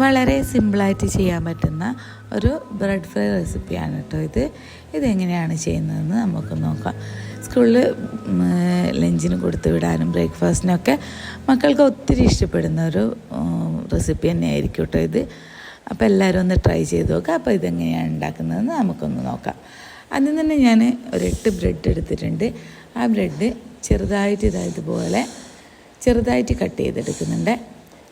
വളരെ സിമ്പിളായിട്ട് ചെയ്യാൻ പറ്റുന്ന ഒരു ബ്രെഡ് ഫ്രൈ റെസിപ്പിയാണ് കേട്ടോ ഇത്. ഇതെങ്ങനെയാണ് ചെയ്യുന്നതെന്ന് നമുക്ക് നോക്കാം. സ്കൂളിൽ ലഞ്ചിന് കൊടുത്തു വിടാനും ബ്രേക്ക്ഫാസ്റ്റിനൊക്കെ മക്കൾക്ക് ഒത്തിരി ഇഷ്ടപ്പെടുന്ന ഒരു റെസിപ്പി തന്നെയായിരിക്കും കേട്ടോ ഇത്. അപ്പോൾ എല്ലാവരും ഒന്ന് ട്രൈ ചെയ്ത് നോക്കാം. അപ്പോൾ ഇതെങ്ങനെയാണ് ഉണ്ടാക്കുന്നതെന്ന് നമുക്കൊന്ന് നോക്കാം. ആദ്യം തന്നെ ഞാൻ ഒരു എട്ട് ബ്രെഡ് എടുത്തിട്ടുണ്ട്. ആ ബ്രെഡ് ചെറുതായിട്ട് ഇതായതുപോലെ ചെറുതായിട്ട് കട്ട് ചെയ്തെടുക്കുന്നുണ്ട്.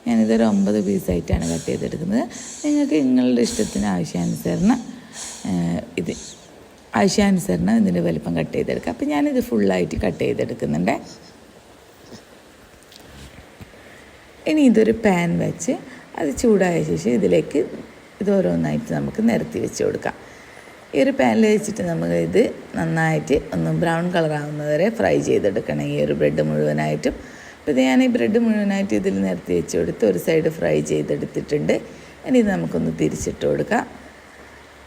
ഞാനിതൊരു ഒമ്പത് പീസായിട്ടാണ് കട്ട് ചെയ്തെടുക്കുന്നത്. നിങ്ങൾക്ക് നിങ്ങളുടെ ഇഷ്ടത്തിന് ആവശ്യാനുസരണം ഇത് ആവശ്യാനുസരണം ഇതിന്റെ വലിപ്പം കട്ട് ചെയ്തെടുക്കാം. അപ്പോൾ ഞാനിത് ഫുള്ളായിട്ട് കട്ട് ചെയ്തെടുക്കുന്നുണ്ട്. ഇനി ഇതൊരു പാൻ വെച്ച് അത് ചൂടായ ശേഷം ഇതിലേക്ക് ഇത് ഓരോന്നായിട്ട് നമുക്ക് നിരത്തി വെച്ച് കൊടുക്കാം. ഈ ഒരു പാനിൽ വെച്ചിട്ട് നമുക്ക് ഇത് നന്നായിട്ട് ഒന്ന് ബ്രൗൺ കളറാവുന്നത് വരെ ഫ്രൈ ചെയ്തെടുക്കണം. ഈ ഒരു ബ്രെഡ് മുഴുവനായിട്ടും. അപ്പോൾ ഞാൻ ഈ ബ്രെഡ് മുഴുവനായിട്ട് ഇതിൽ നിരത്തി വെച്ച് കൊടുത്ത് ഒരു സൈഡ് ഫ്രൈ ചെയ്തെടുത്തിട്ടുണ്ട്. ഇനി ഇത് നമുക്കൊന്ന് തിരിച്ചിട്ട് കൊടുക്കാം.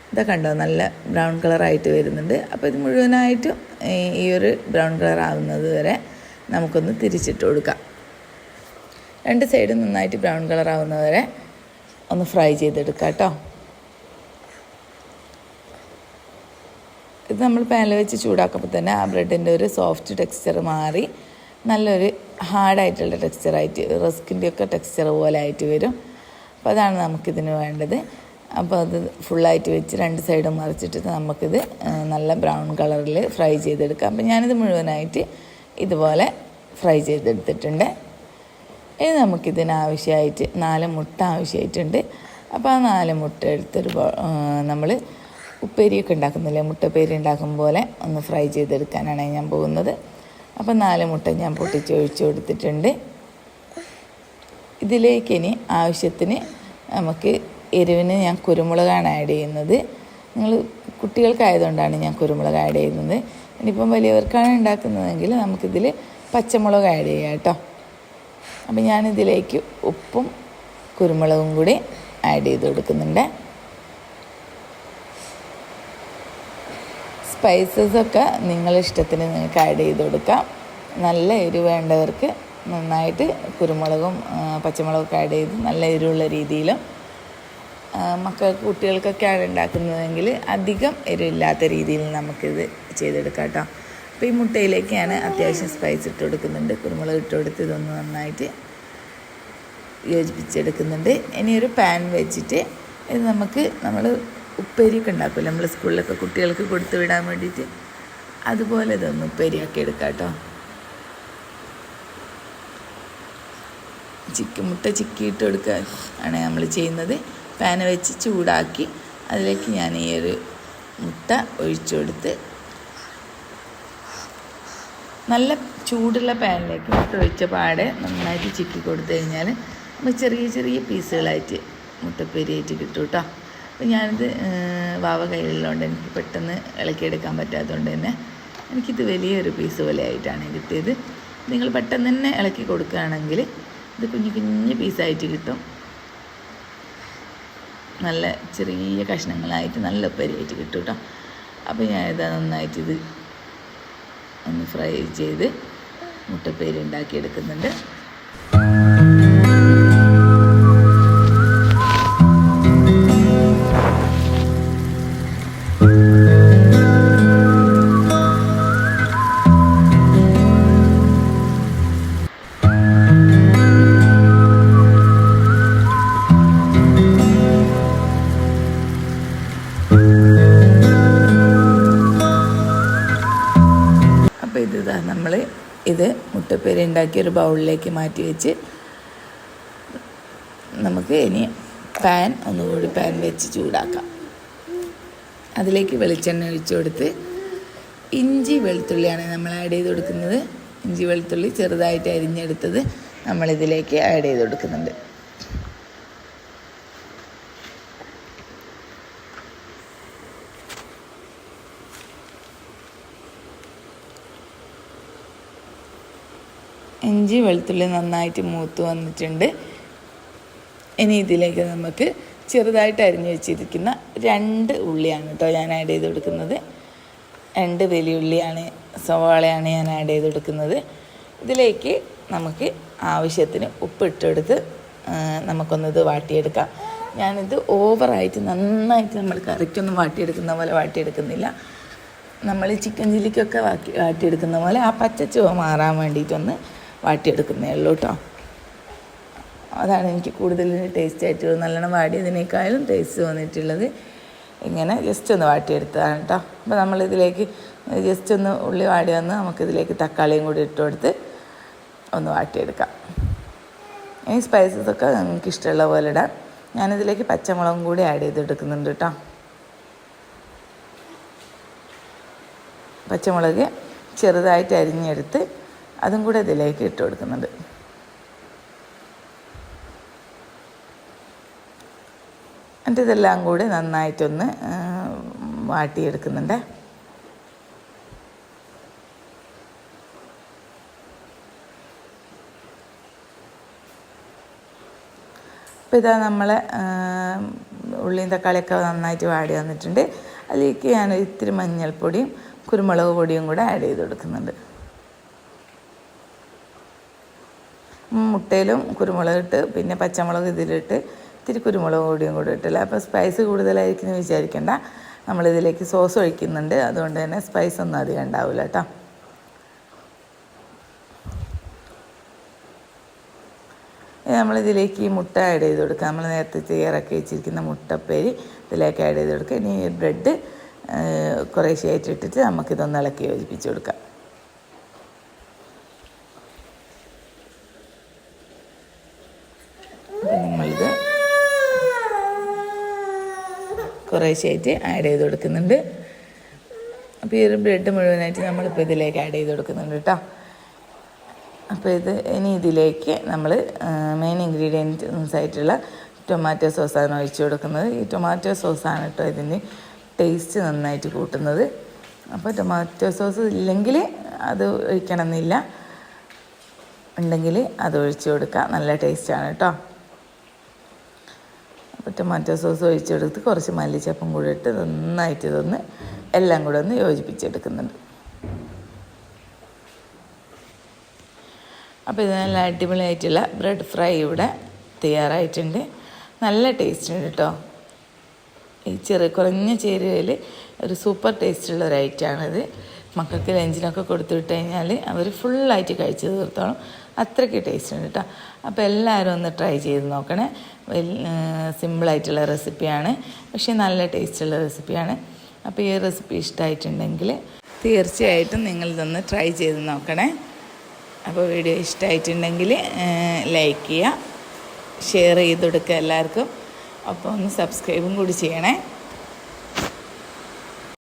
ഇതാ കണ്ടോ നല്ല ബ്രൗൺ കളറായിട്ട് വരുന്നുണ്ട്. അപ്പോൾ ഇത് മുഴുവനായിട്ടും ഈ ഒരു ബ്രൗൺ കളർ ആവുന്നത് വരെ നമുക്കൊന്ന് തിരിച്ചിട്ട് കൊടുക്കാം. രണ്ട് സൈഡും നന്നായിട്ട് ബ്രൗൺ കളർ ആവുന്നത് വരെ ഒന്ന് ഫ്രൈ ചെയ്തെടുക്കാം കേട്ടോ. ഇത് നമ്മൾ പാനിൽ വെച്ച് ചൂടാക്കുമ്പോൾ തന്നെ ആ ബ്രെഡിന്റെ ഒരു സോഫ്റ്റ് ടെക്സ്ചർ മാറി നല്ലൊരു ഹാർഡായിട്ടുള്ള ടെക്സ്ചറായിട്ട് റസ്കിന്റെ ഒക്കെ ടെക്സ്ചർ പോലെ ആയിട്ട് വരും. അപ്പോൾ അതാണ് നമുക്കിതിന് വേണ്ടത്. അപ്പോൾ അത് ഫുള്ളായിട്ട് വെച്ച് രണ്ട് സൈഡും മറിച്ചിട്ട് നമുക്കിത് നല്ല ബ്രൗൺ കളറിൽ ഫ്രൈ ചെയ്തെടുക്കാം. അപ്പോൾ ഞാനിത് മുഴുവനായിട്ട് ഇതുപോലെ ഫ്രൈ ചെയ്തെടുത്തിട്ടുണ്ട്. ഇനി നമുക്കിതിനാവശ്യമായിട്ട് നാല് മുട്ട ആവശ്യമായിട്ടുണ്ട് അപ്പോൾ ആ നാല് മുട്ട എടുത്തൊരു നമ്മൾ ഉപ്പേരിയൊക്കെ ഉണ്ടാക്കുന്നില്ലേ? മുട്ടപ്പേരി ഉണ്ടാക്കും പോലെ ഒന്ന് ഫ്രൈ ചെയ്തെടുക്കാനാണ് ഞാൻ പോകുന്നത്. അപ്പോൾ നാല് മുട്ട ഞാൻ പൊട്ടിച്ച് ഒഴിച്ച് കൊടുത്തിട്ടുണ്ട്. ഇതിലേക്ക് ഇനി ആവശ്യത്തിന് നമുക്ക് എരിവിന് ഞാൻ കുരുമുളകാണ് ആഡ് ചെയ്യുന്നത്. നിങ്ങൾ കുട്ടികൾക്കായതുകൊണ്ടാണ് ഞാൻ കുരുമുളക് ആഡ് ചെയ്യുന്നത്. ഇനിയിപ്പം വലിയവർക്കാണ് ഉണ്ടാക്കുന്നതെങ്കിൽ നമുക്കിതിൽ പച്ചമുളക് ആഡ് ചെയ്യാം കേട്ടോ. അപ്പം ഞാനിതിലേക്ക് ഉപ്പും കുരുമുളകും കൂടി ആഡ് ചെയ്ത് കൊടുക്കുന്നുണ്ട്. സ്പൈസസൊക്കെ നിങ്ങളിഷ്ടത്തിന് നിങ്ങൾക്ക് ആഡ് ചെയ്ത് കൊടുക്കാം. നല്ല എരിവ് വേണ്ടവർക്ക് നന്നായിട്ട് കുരുമുളകും പച്ചമുളകൊക്കെ ആഡ് ചെയ്ത് നല്ല എരിവുള്ള രീതിയിലും മക്കൾക്ക് കുട്ടികൾക്കൊക്കെയാണ് ഉണ്ടാക്കുന്നതെങ്കിൽ അധികം എരിവില്ലാത്ത രീതിയിൽ നമുക്കിത് ചെയ്തെടുക്കാം കേട്ടോ. അപ്പോൾ ഈ മുട്ടയിലേക്ക് അത്യാവശ്യം സ്പൈസ് ഇട്ട് കൊടുക്കുന്നുണ്ട്. കുരുമുളക് ഇട്ട് കൊടുത്ത് ഇതൊന്ന് നന്നായിട്ട് യോജിപ്പിച്ചെടുക്കുന്നുണ്ട്. ഇനി ഒരു പാൻ വെച്ചിട്ട് ഇത് നമുക്ക് നമ്മൾ ഉപ്പേരിയൊക്കെ ഉണ്ടാക്കുമല്ലോ നമ്മൾ സ്കൂളിലൊക്കെ കുട്ടികൾക്ക് കൊടുത്തു വിടാൻ വേണ്ടിയിട്ട്. അതുപോലെ ഇതൊന്ന് ഉപ്പേരിയാക്കി എടുക്കാം കേട്ടോ. ചിക്ക് മുട്ട ചിക്കിയിട്ട് കൊടുക്കുക ആണ് നമ്മൾ ചെയ്യുന്നത്. പാന് വെച്ച് ചൂടാക്കി അതിലേക്ക് ഞാൻ ഈ ഒരു മുട്ട ഒഴിച്ചു കൊടുത്ത് നല്ല ചൂടുള്ള പാനിലേക്ക് മുട്ട ഒഴിച്ച പാടെ നന്നായിട്ട് ചിക്കി കൊടുത്തു കഴിഞ്ഞാൽ നമ്മൾ ചെറിയ ചെറിയ പീസുകളായിട്ട് മുട്ടപ്പേരിയായിട്ട് കിട്ടും കേട്ടോ. അപ്പോൾ ഞാനിത് വാവ കയ്യിലുള്ളതുകൊണ്ട് എനിക്ക് പെട്ടെന്ന് ഇളക്കിയെടുക്കാൻ പറ്റാത്തതുകൊണ്ട് തന്നെ എനിക്കിത് വലിയൊരു പീസ് പോലെ ആയിട്ടാണ് കിട്ടിയത്. നിങ്ങൾ പെട്ടെന്ന് തന്നെ ഇളക്കി കൊടുക്കുകയാണെങ്കിൽ ഇത് കുഞ്ഞു കുഞ്ഞു പീസായിട്ട് കിട്ടും. നല്ല ചെറിയ കഷ്ണങ്ങളായിട്ട് നല്ല ഉപ്പരിയായിട്ട് കിട്ടും കേട്ടോ. അപ്പോൾ ഞാനിത് നന്നായിട്ട് ഇത് ഒന്ന് ഫ്രൈ ചെയ്ത് മുട്ടപ്പേര് ഉണ്ടാക്കിയെടുക്കുന്നുണ്ട്. ഇത് മുട്ടപ്പേര് ഉണ്ടാക്കി ഒരു ബൗളിലേക്ക് മാറ്റി വെച്ച് നമുക്ക് ഇനി പാൻ ഒന്നുകൂടി പാൻ വെച്ച് ചൂടാക്കാം. അതിലേക്ക് വെളിച്ചെണ്ണ ഒഴിച്ചു കൊടുത്ത് ഇഞ്ചി വെളുത്തുള്ളിയാണ് നമ്മൾ ആഡ് ചെയ്ത് കൊടുക്കുന്നത്. ഇഞ്ചി വെളുത്തുള്ളി ചെറുതായിട്ട് അരിഞ്ഞെടുത്തത് നമ്മളിതിലേക്ക് ആഡ് ചെയ്ത് കൊടുക്കുന്നുണ്ട്. ഇഞ്ചി വെളുത്തുള്ളി നന്നായിട്ട് മൂത്ത് വന്നിട്ടുണ്ട്. ഇനി ഇതിലേക്ക് നമുക്ക് ചെറുതായിട്ട് അരിഞ്ഞു വെച്ചിരിക്കുന്ന രണ്ട് ഉള്ളിയാണ് കേട്ടോ ഞാൻ ആഡ് ചെയ്ത് കൊടുക്കുന്നത്. രണ്ട് വലിയുള്ളിയാണ് സവാളയാണ് ഞാൻ ആഡ് ചെയ്ത് കൊടുക്കുന്നത്. ഇതിലേക്ക് നമുക്ക് ആവശ്യത്തിന് ഉപ്പിട്ടെടുത്ത് നമുക്കൊന്നിത് വാട്ടിയെടുക്കാം. ഞാനിത് ഓവറായിട്ട് നന്നായിട്ട് നമ്മൾ കറിക്കൊന്നും വാട്ടിയെടുക്കുന്ന പോലെ വാട്ടിയെടുക്കുന്നില്ല. നമ്മൾ ചിക്കൻ ചില്ലിക്കൊക്കെ വാട്ടി വാട്ടിയെടുക്കുന്ന പോലെ ആ പച്ചച്ചുവ മാറാൻ വേണ്ടിയിട്ടൊന്ന് വാട്ടിയെടുക്കുന്നേ ഉള്ളൂ കേട്ടോ അതാണ് എനിക്ക് കൂടുതൽ ടേസ്റ്റ് ആയിട്ട്. നല്ലോണം വാടിയതിനേക്കാളും ടേസ്റ്റ് വന്നിട്ടുള്ളത്. ഇങ്ങനെ ജസ്റ്റ് ഒന്ന് വാട്ടിയെടുത്തതാണ് കേട്ടോ അപ്പോൾ നമ്മളിതിലേക്ക് ജസ്റ്റ് ഒന്ന് ഉള്ളി വാടി വന്ന് നമുക്കിതിലേക്ക് തക്കാളിയും കൂടി ഇട്ട് കൊടുത്ത് ഒന്ന് വാട്ടിയെടുക്കാം. ഈ സ്പൈസസ് ഒക്കെ നിങ്ങൾക്ക് ഇഷ്ടമുള്ള പോലെ ഇടാം. ഞാനിതിലേക്ക് പച്ചമുളകും കൂടി ആഡ് ചെയ്തെടുക്കുന്നുണ്ട് കേട്ടോ പച്ചമുളക് ചെറുതായിട്ട് അരിഞ്ഞെടുത്ത് അതും കൂടെ ഇതിലേക്ക് ഇട്ട് കൊടുക്കുന്നുണ്ട് എന്നിട്ട് ഇതെല്ലാം കൂടി നന്നായിട്ടൊന്ന് വാട്ടിയെടുക്കുന്നുണ്ട്. അപ്പോൾ ഇതാ നമ്മൾ ഉള്ളിയും തക്കാളിയൊക്കെ നന്നായിട്ട് വാടി വന്നിട്ടുണ്ട്. അതിലേക്ക് ഞാൻ ഇത്തിരി മഞ്ഞൾപ്പൊടിയും കുരുമുളക് പൊടിയും കൂടെ ആഡ് ചെയ്ത് കൊടുക്കുന്നുണ്ട്. മുട്ടയിലും കുരുമുളക് ഇട്ട് പിന്നെ പച്ചമുളക് ഇതിലിട്ട് ഇത്തിരി കുരുമുളക് പൊടിയും കൂടെ ഇട്ടില്ല. അപ്പോൾ സ്പൈസ് കൂടുതലായിരിക്കും എന്ന് വിചാരിക്കേണ്ട. നമ്മളിതിലേക്ക് സോസ് ഒഴിക്കുന്നുണ്ട്. അതുകൊണ്ട് തന്നെ സ്പൈസ് ഒന്നും അധികം ഉണ്ടാവില്ല കേട്ടോ. നമ്മളിതിലേക്ക് ഈ മുട്ട ആഡ് ചെയ്ത് കൊടുക്കുക നമ്മൾ നേരത്തെ തയ്യാറാക്കി വെച്ചിരിക്കുന്ന മുട്ടപ്പേരി ഇതിലേക്ക് ആഡ് ചെയ്ത് കൊടുക്കുക ഇനി ബ്രെഡ് കുറേശ്ശെയായിട്ട് ഇട്ടിട്ട് നമുക്കിതൊന്ന് ഇളക്കി യോജിപ്പിച്ച് കൊടുക്കാം അപ്പം നമ്മളിത് കുറേശ്ശെയായിട്ട് ആഡ് ചെയ്ത് കൊടുക്കുന്നുണ്ട്. അപ്പോൾ ഈ ഒരു ബ്രെഡ് മുഴുവനായിട്ട് നമ്മളിപ്പോൾ ഇതിലേക്ക് ആഡ് ചെയ്ത് കൊടുക്കുന്നുണ്ട് കേട്ടോ അപ്പോൾ ഇത് ഇനി ഇതിലേക്ക് നമ്മൾ മെയിൻ ഇൻഗ്രീഡിയൻസ് ആയിട്ടുള്ള ടൊമാറ്റോ സോസാണ് ഒഴിച്ചു കൊടുക്കുന്നത്. ഈ ടൊമാറ്റോ സോസാണ് കേട്ടോ ഇതിന് ടേസ്റ്റ് നന്നായിട്ട് കൂട്ടുന്നത്. അപ്പോൾ ടൊമാറ്റോ സോസ് ഇല്ലെങ്കിൽ അത് ഒഴിക്കണമെന്നില്ല. ഉണ്ടെങ്കിൽ അത് ഒഴിച്ചു കൊടുക്കുക നല്ല ടേസ്റ്റാണ് കേട്ടോ അപ്പോൾ ടൊമാറ്റോ സോസ് ഒഴിച്ചെടുത്ത് കുറച്ച് മല്ലിച്ചപ്പും കൂടെ ഇട്ട് നന്നായിട്ട് ഇതൊന്ന് എല്ലാം കൂടെ ഒന്ന് യോജിപ്പിച്ചെടുക്കുന്നുണ്ട്. അപ്പോൾ ഇത് നല്ല അടിപൊളിയായിട്ടുള്ള ബ്രെഡ് ഫ്രൈ ഇവിടെ തയ്യാറായിട്ടുണ്ട്. നല്ല ടേസ്റ്റ് ഉണ്ട് കേട്ടോ ഈ ചെറിയ കുറഞ്ഞ ചേരുവയിൽ ഒരു സൂപ്പർ ടേസ്റ്റ് ഉള്ള ഒരു ഐറ്റമാണിത് മക്കൾക്ക് ലഞ്ചിനൊക്കെ കൊടുത്തു വിട്ട് കഴിഞ്ഞാൽ അവർ ഫുള്ളായിട്ട് കഴിച്ച് തീർത്തോളും. അത്രയ്ക്ക് ടേസ്റ്റ് ഉണ്ട് കേട്ടോ അപ്പോൾ എല്ലാവരും ഒന്ന് ട്രൈ ചെയ്ത് നോക്കണേ. സിമ്പിളായിട്ടുള്ള റെസിപ്പിയാണ് പക്ഷേ നല്ല ടേസ്റ്റുള്ള റെസിപ്പിയാണ് അപ്പോൾ ഈ റെസിപ്പി ഇഷ്ടമായിട്ടുണ്ടെങ്കിൽ തീർച്ചയായിട്ടും നിങ്ങളിതൊന്ന് ട്രൈ ചെയ്ത് നോക്കണേ. അപ്പോൾ വീഡിയോ ഇഷ്ടമായിട്ടുണ്ടെങ്കിൽ ലൈക്ക് ചെയ്യുക ഷെയർ ചെയ്ത് കൊടുക്കുക എല്ലാവർക്കും. അപ്പോൾ ഒന്ന് സബ്സ്ക്രൈബും കൂടി ചെയ്യണേ.